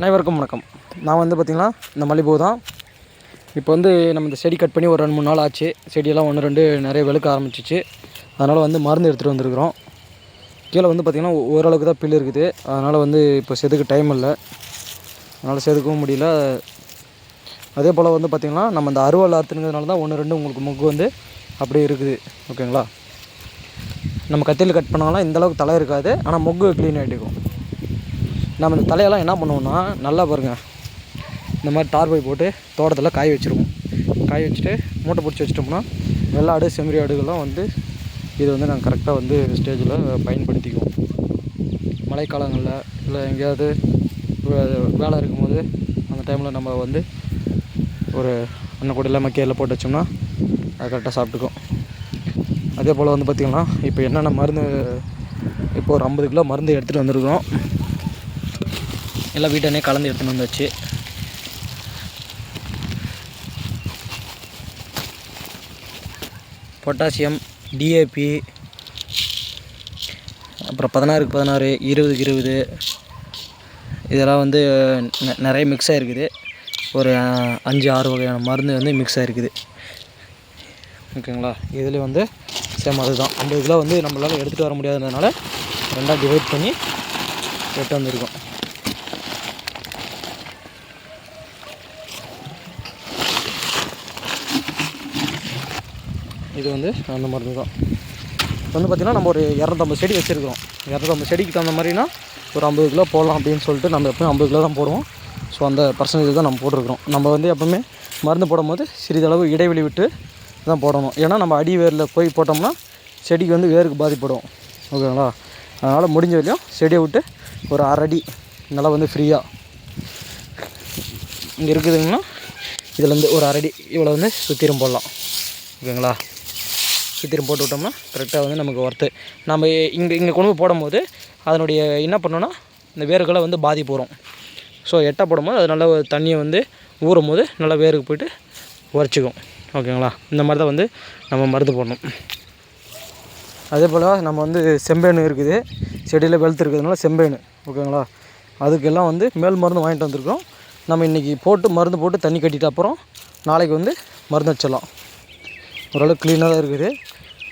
அனைவருக்கும் வணக்கம். நான் வந்து பார்த்திங்கன்னா இந்த மல்லிகைப்பூ தான். இப்போ வந்து நம்ம இந்த செடி கட் பண்ணி ஒரு ரெண்டு மூணு நாள் ஆச்சு. செடியெல்லாம் ஒன்று ரெண்டு நிறைய வெளுக்க ஆரம்பிச்சிச்சு. அதனால் வந்து மருந்து எடுத்துகிட்டு வந்திருக்கிறோம். கீழே வந்து பார்த்திங்கன்னா ஓரளவுக்கு தான் பில் இருக்குது. அதனால் வந்து இப்போ செதுக்க டைம் இல்லை. அதனால் செதுக்கவும் முடியல. அதே போல் வந்து பார்த்திங்கன்னா நம்ம இந்த அறுவல் ஆற்றுங்கிறதுனால தான் ஒன்று ரெண்டு உங்களுக்கு முக்கு வந்து அப்படியே இருக்குது. ஓகேங்களா? நம்ம கத்தியில் கட் பண்ணாலும் இந்த அளவுக்கு தலை இருக்காது. ஆனால் முக்கு க்ளீன் ஆகிட்டுக்கும் நம்ம இந்த தலையெல்லாம் என்ன பண்ணுவோம்னா நல்லா பாருங்கள் இந்த மாதிரி டார்பை போட்டு தோட்டத்தில் காய வச்சுருவோம். காய வச்சுட்டு மூட்டை பிடிச்சி வச்சிட்டோம்னா வெள்ளாடு செம்மறி ஆடுகள்லாம் வந்து இது வந்து நாங்கள் கரெக்டாக வந்து ஸ்டேஜில் பயன்படுத்திக்குவோம். மழைக்காலங்களில் இல்லை எங்கேயாவது வே- வேலை இருக்கும்போது அந்த டைமில் நம்ம வந்து ஒரு அன்னக்கூடையில் மக்கையில் போட்டு வச்சோம்னா அது கரெக்டாக சாப்பிட்டுக்கும். அதே போல் வந்து பார்த்திங்கன்னா இப்போ என்னென்ன மருந்து இப்போ ஒரு ஐம்பது கிலோ மருந்து எடுத்துகிட்டு வந்திருக்கோம் எல்லாம் வீட்டனே கலந்து எடுத்துகிட்டு வந்தாச்சு. பொட்டாசியம் டிஏபி அப்புறம் பதினாறுக்கு பதினாறு இருபதுக்கு இருபது இதெல்லாம் வந்து நெ- நிறைய மிக்ஸ் ஆகிருக்குது ஒரு அஞ்சு ஆறு வகையான மருந்து வந்து மிக்ஸ் ஆகிருக்குது ஓகேங்களா இதில் வந்து சேம் அதுதான். ஐம்பது கிலோ வந்து நம்மளால் எடுத்துகிட்டு வர முடியாததுனால ரெண்டாக டிவைட் பண்ணி எடுத்து வந்திருக்கோம். இது வந்து அந்த மருந்து தான். இப்போ வந்து பார்த்திங்கன்னா நம்ம ஒரு இரநூத்தம்பது செடி வச்சுருக்கிறோம். இரநூத்தம்பது செடிக்கு தகுந்த மாதிரினா ஒரு ஐம்பது கிலோ போடலாம் அப்படின்னு சொல்லிட்டு நம்ம எப்பவுமே ஐம்பது கிலோ தான் போடுவோம். ஸோ அந்த பர்சன்டேஜ் தான் நம்ம போட்டிருக்கிறோம். நம்ம வந்து எப்பவுமே மருந்து போடும்போது சிறிதளவு இடைவெளி விட்டு தான் போடணும். ஏன்னா நம்ம அடி வேரில் போய் போட்டோம்னா செடிக்கு வந்து வேருக்கு பாதிப்படும். ஓகேங்களா? அதனால் முடிஞ்ச வரையும் செடியை விட்டு ஒரு அரை அடி நல்லா வந்து ஃப்ரீயாக இங்கே இருக்குதுங்கன்னா இதுலேருந்து ஒரு அரடி இவ்வளோ வந்து சுற்றிரும் போடலாம். ஓகேங்களா? சுத்திரம் போட்டு விட்டோம்னா கரெக்டாக வந்து நமக்கு ஒர்த்து நம்ம இங்கே இங்கே கொண்டு போய் போடும்போது அதனுடைய என்ன பண்ணோன்னா இந்த வேர்களை வந்து பாதிப்பு வரும். ஸோ எட்டை போடும்போது அது நல்லா தண்ணியை வந்து ஊறும் போது நல்லா வேருக்கு போய்ட்டு உரைச்சிக்கும். ஓகேங்களா இந்த மாதிரி தான் வந்து நம்ம மருந்து போடணும். அதே போல் நம்ம வந்து செம்பேனு இருக்குது. செடியில் வெளுத்து இருக்கிறதுனால செம்பேனு ஓகேங்களா அதுக்கெல்லாம் வந்து மேல் மருந்து வாங்கிட்டு வந்திருக்கோம். நம்ம இன்றைக்கி போட்டு மருந்து போட்டு தண்ணி கட்டிட்ட அப்புறம் நாளைக்கு வந்து மருந்து வச்சிடலாம். ஓரளவுக்கு க்ளீனாக தான் இருக்குது.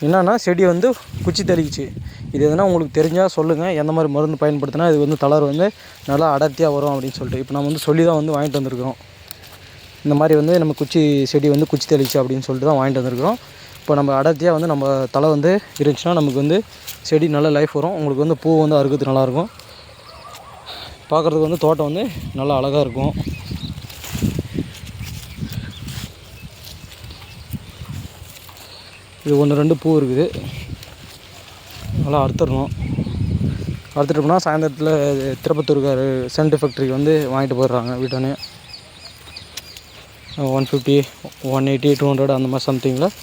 என்னென்னா செடி வந்து குச்சி தெளிக்குச்சு. இது எதுனா உங்களுக்கு தெரிஞ்சால் சொல்லுங்கள் எந்த மாதிரி மருந்து பயன்படுத்தினா இது வந்து தளர் வந்து நல்லா அடர்த்தியாக வரும் அப்படின்னு சொல்லிட்டு. இப்போ நம்ம வந்து சொல்லி தான் வந்து வாங்கிட்டு வந்திருக்கிறோம். இந்த மாதிரி வந்து நம்ம குச்சி செடி வந்து குச்சி தெளிச்சு அப்படின்னு சொல்லிட்டு தான் வாங்கிட்டு வந்திருக்கிறோம். இப்போ நம்ம அடர்த்தியாக வந்து நம்ம தலை வந்து இருந்துச்சுன்னா நமக்கு வந்து செடி நல்ல லைஃப் வரும். உங்களுக்கு வந்து பூ வந்து அறுக்கிறது நல்லாயிருக்கும் பார்க்குறதுக்கு வந்து தோட்டம் வந்து நல்லா அழகாக இருக்கும். இது ஒன்று ரெண்டு பூ இருக்குது. நல்லா அறுத்துடணும். அறுத்துட்டோம்னா சாயந்தரத்தில் திருப்பத்தூருக்கார் சென்ட் ஃபேக்ட்ரிக்கு வந்து வாங்கிட்டு போயிடுறாங்க வீட்டானே one fifty one eighty two hundred அந்த மாதிரி சம்திங்கில்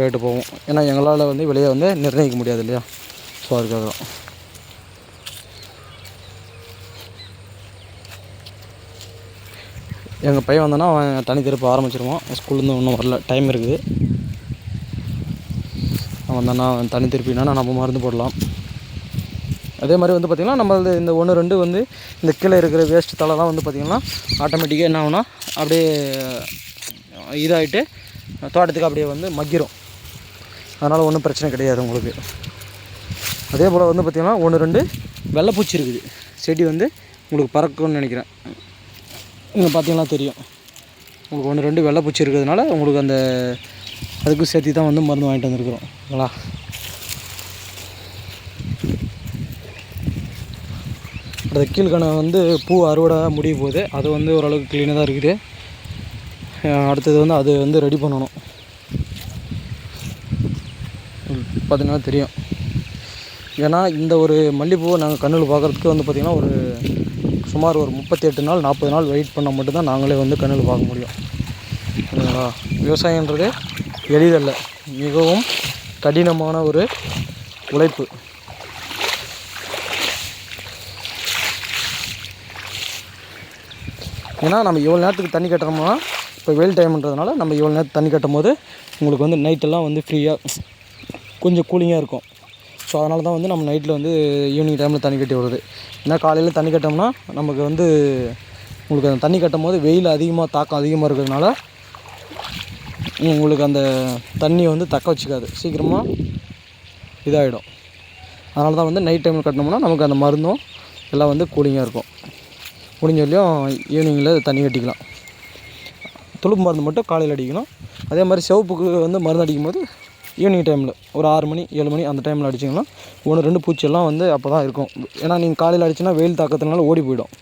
ரேட்டு போகும். ஏன்னா எங்களால் வந்து விலையை வந்து நிர்ணயிக்க முடியாது இல்லையா? ஸோ அதுக்காக தான் எங்கள் பையன் வந்தானா அவன் தனி திருப்ப ஆரம்பிச்சிருவான். ஸ்கூல்லேருந்து இன்னும் வரல. டைம் இருக்குது. அவன் தானே தனி திருப்பினா நம்ம மருந்து போடலாம். அதே மாதிரி வந்து பார்த்திங்கன்னா நம்ம இந்த ஒன்று ரெண்டு வந்து இந்த கீழே இருக்கிற வேஸ்ட் தலைலாம் வந்து பார்த்திங்கன்னா ஆட்டோமேட்டிக்காக என்ன ஆகுனா அப்படியே இதாகிட்டு தோட்டத்துக்கு அப்படியே வந்து மக்கிரும். அதனால் ஒன்றும் பிரச்சனை கிடையாது உங்களுக்கு. அதே போல் வந்து பார்த்திங்கன்னா ஒன்று ரெண்டு வெள்ளைப்பூச்சி இருக்குது. செடி வந்து உங்களுக்கு பறக்கும்னு நினைக்கிறேன். இங்கே பார்த்திங்கன்னா தெரியும். உங்களுக்கு ஒன்று ரெண்டு வெள்ளைப்பூச்சி இருக்கிறதுனால உங்களுக்கு அந்த அதுக்கும் சேர்த்து தான் வந்து மருந்து வாங்கிட்டு வந்திருக்கிறோம். ஓகேங்களா? அடுத்த கீழ்கணை வந்து பூ அறுவடை முடிய போகுது. அது வந்து ஓரளவுக்கு க்ளீனாக தான் இருக்குது. அடுத்தது வந்து அது வந்து ரெடி பண்ணணும். பார்த்தீங்கன்னா தெரியும். ஏன்னா இந்த ஒரு மல்லிகைப்பூவை நாங்கள் கண்ணில் பார்க்குறதுக்கு வந்து பார்த்திங்கன்னா ஒரு சுமார் ஒரு முப்பத்தெட்டு நாள் நாற்பது நாள் வெயிட் பண்ணால் மட்டும்தான் நாங்களே வந்து கண்ணில் பார்க்க முடியும். சரிங்களா விவசாயன்றது எளிதல்ல. மிகவும் கடினமான ஒரு உழைப்பு. ஏன்னா நம்ம இவ்வளோ நேரத்துக்கு தண்ணி கட்டுறோம்னா இப்போ வெயில் டைம்ன்றதுனால நம்ம இவ்வளோ நேரத்துக்கு தண்ணி கட்டும் போது உங்களுக்கு வந்து நைட்டெல்லாம் வந்து ஃப்ரீயாக கொஞ்சம் கூலிங்காக இருக்கும். ஸோ அதனால தான் வந்து நம்ம நைட்டில் வந்து ஈவினிங் டைமில் தண்ணி கட்டி விடுறது. ஏன்னா காலையில் தண்ணி கட்டோம்னா நமக்கு வந்து உங்களுக்கு அந்த தண்ணி கட்டும் போது வெயில் அதிகமாக தாக்கம் அதிகமாக இருக்கிறதுனால உங்களுக்கு அந்த தண்ணியை வந்து தக்க வச்சுக்காது. சீக்கிரமாக இதாகிடும் அதனால தான் வந்து நைட் டைமில் கட்டினோம்னா நமக்கு அந்த மருந்தும் எல்லாம் வந்து கூலிங்காக இருக்கும். முடிஞ்ச வரையும் ஈவினிங்கில் தண்ணி கட்டிக்கலாம். துளுப்பு மருந்து மட்டும் காலையில் அடிக்கணும். அதே மாதிரி சிவப்புக்கு வந்து மருந்து அடிக்கும் போது ஈவினிங் டைமில் ஒரு ஆறு மணி ஏழு மணி அந்த டைமில் அடிச்சிங்கன்னா ஒன்று ரெண்டு பூச்சியெல்லாம் வந்து அப்போ தான் இருக்கும். ஏன்னா நீங்கள் காலையில் அடிச்சுன்னா வெயில் தாக்கத்தினால ஓடி போயிடும்.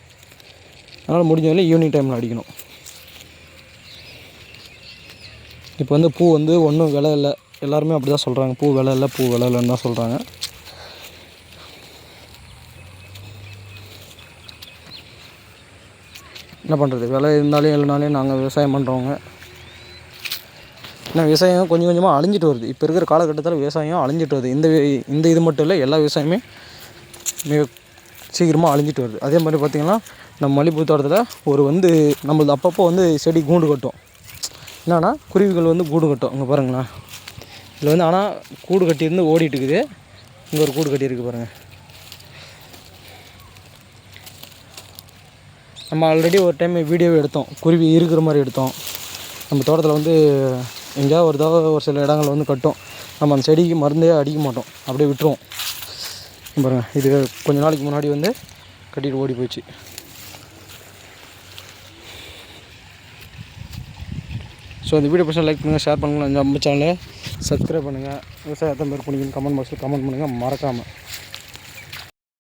அதனால் முடிஞ்ச வரையும் ஈவினிங் டைமில் அடிக்கணும். இப்போ வந்து பூ வந்து ஒன்றும் விலை இல்லை. எல்லாருமே அப்படி தான் சொல்கிறாங்க பூ விலை இல்லை பூ விலை இல்லைன்னு தான் சொல்கிறாங்க என்ன பண்ணுறது விலை இருந்தாலும் இல்லைனாலே நாங்கள் விவசாயம் பண்ணுறவங்க ஏன்னா விவசாயம் கொஞ்சம் கொஞ்சமாக அழிஞ்சிட்டு வருது. இப்போ இருக்கிற காலகட்டத்தில் விவசாயம் அழிஞ்சிட்டு வருது. இந்த இந்த இது மட்டும் இல்லை எல்லா விவசாயமே மிக சீக்கிரமாக அழிஞ்சிட்டு வருது. அதே மாதிரி பார்த்திங்கன்னா நம்ம மல்லிகைப்பூ தோட்டத்தில் ஒரு வந்து நம்மளது அப்பப்போ வந்து செடி கூண்டு கட்டும். என்னன்னா குருவிகள் வந்து கூடு கட்டும். அங்கே பாருங்களேன் இதில் வந்து ஆனால் கூடு கட்டியிருந்து ஓடிட்டுருக்குது இங்கே ஒரு கூடு கட்டியிருக்கு பாருங்கள் நம்ம ஆல்ரெடி ஒரு டைம் வீடியோ எடுத்தோம். குருவி இருக்கிற மாதிரி எடுத்தோம். நம்ம தோட்டத்தில் வந்து எங்கேயாவது ஒரு தடவை ஒரு சில இடங்கள் வந்து கட்டும். நம்ம அந்த செடிக்கு மருந்தே அடிக்க மாட்டோம். அப்படியே விட்டுருவோம். பாருங்கள் இது கொஞ்ச நாளைக்கு முன்னாடி வந்து கட்டிட்டு ஓடி போச்சு. ஸோ இந்த வீடியோ பசங்க லைக் பண்ணுங்கள் ஷேர் பண்ணுங்கள் நம்ம சேனலை சப்ஸ்கிரைப் பண்ணுங்கள் விவசாயத்தை மேற்கொண்டு கமெண்ட் பாக்ஸில் கமெண்ட் பண்ணுங்கள் மறக்காமல்